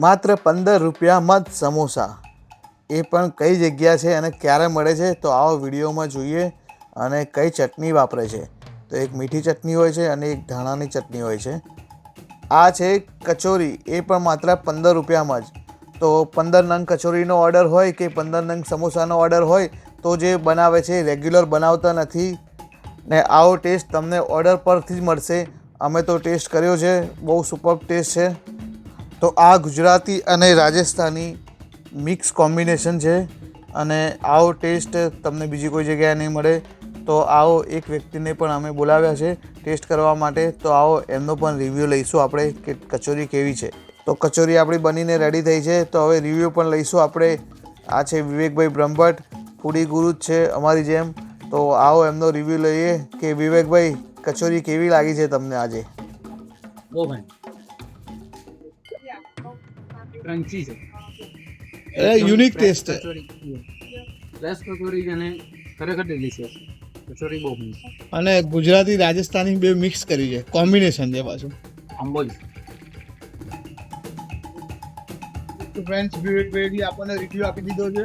માત્ર પંદર રૂપિયામાં જ સમોસા. એ પણ કઈ જગ્યા છે અને ક્યારે મળે છે તો આવો વિડીયોમાં જોઈએ અને કઈ ચટણી વાપરે છે. તો એક મીઠી ચટણી હોય છે અને એક ધાણાની ચટણી હોય છે. આ છે કચોરી, એ પણ માત્ર પંદર રૂપિયામાં જ. તો પંદર નંગ કચોરીનો ઓર્ડર હોય કે પંદર નંગ સમોસાનો ઓર્ડર હોય તો જે બનાવે છે રેગ્યુલર બનાવતા નથી. ને આવો ટેસ્ટ તમને ઓર્ડર પરથી જ મળશે. અમે તો ટેસ્ટ કર્યો છે, બહુ સુપર ટેસ્ટ છે. તો આ ગુજરાતી અને રાજસ્થાની મિક્સ કોમ્બિનેશન છે અને આવો ટેસ્ટ તમને બીજી કોઈ જગ્યાએ નહીં મળે, તો આવો એક વ્યક્તિને પણ અમે બોલાવ્યા છે ટેસ્ટ કરવા માટે, તો આવો એમનો પણ રિવ્યૂ લઈશું આપણે કે કચોરી કેવી છે. તો કચોરી આપણી બનીને રેડી થઈ છે, તો હવે રિવ્યૂ પણ લઈશું આપણે. આ છે વિવેકભાઈ બ્રહ્મભટ્ટ, ફૂડી ગુરુ જ છે અમારી જેમ. તો આવો એમનો રિવ્યૂ લઈએ કે વિવેકભાઈ, કચોરી કેવી લાગી છે તમને આજે? બહુ ફાઇન ક્રન્ચી છે એ યુનિક ટેસ્ટ છે. ફ્રેશ કચોરી અને ખરેખર ડિલિશિયસ કચોરી બહુ અને ગુજરાતી રાજસ્થાની બે મિક્સ કરી છે. કોમ્બિનેશન છે પાછું. અંબોલ તો ફ્રેન્ડ્સ વિવેકભાઈ બી આપણને રિવ્યૂ આપી દીધો છે.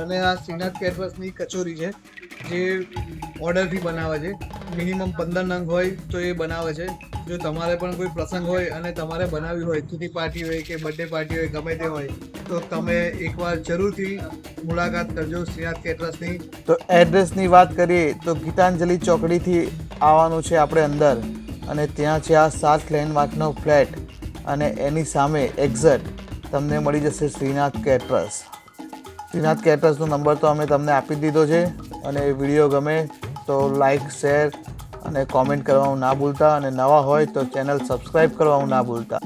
અને આ શ્રીનાથ કેટવર્સની કચોરી છે જે ઓર્ડરથી બનાવે છે. મિનિમમ પંદર નંગ હોય તો એ બનાવે છે. જો તમારે પણ કોઈ પ્રસંગ હોય અને તમારે બનાવી હોય કીટી પાર્ટી હોય કે બર્થડે પાર્ટી હોય, ગમે તે હોય, તો તમે એકવાર જરૂરથી મુલાકાત કરજો શ્રીનાથ કેટરસની. તો એડ્રેસની વાત કરીએ, તો ગીતાંજલિ ચોકડીથી આવવાનું છે આપણે અંદર અને ત્યાં છે આ સાત લેન માર્કનો ફ્લેટ અને એની સામે એક્ઝેટ તમને મળી જશે શ્રીનાથ કેટરસ. શ્રીનાથ કેટરસનો નંબર તો અમે તમને આપી દીધો છે અને વીડિયો ગમે તો લાઈક શેર અને કોમેન્ટ કરવાનું ના ભૂલતા અને નવા હોય તો ચેનલ સબસ્ક્રાઈબ કરવાનું ના ભૂલતા.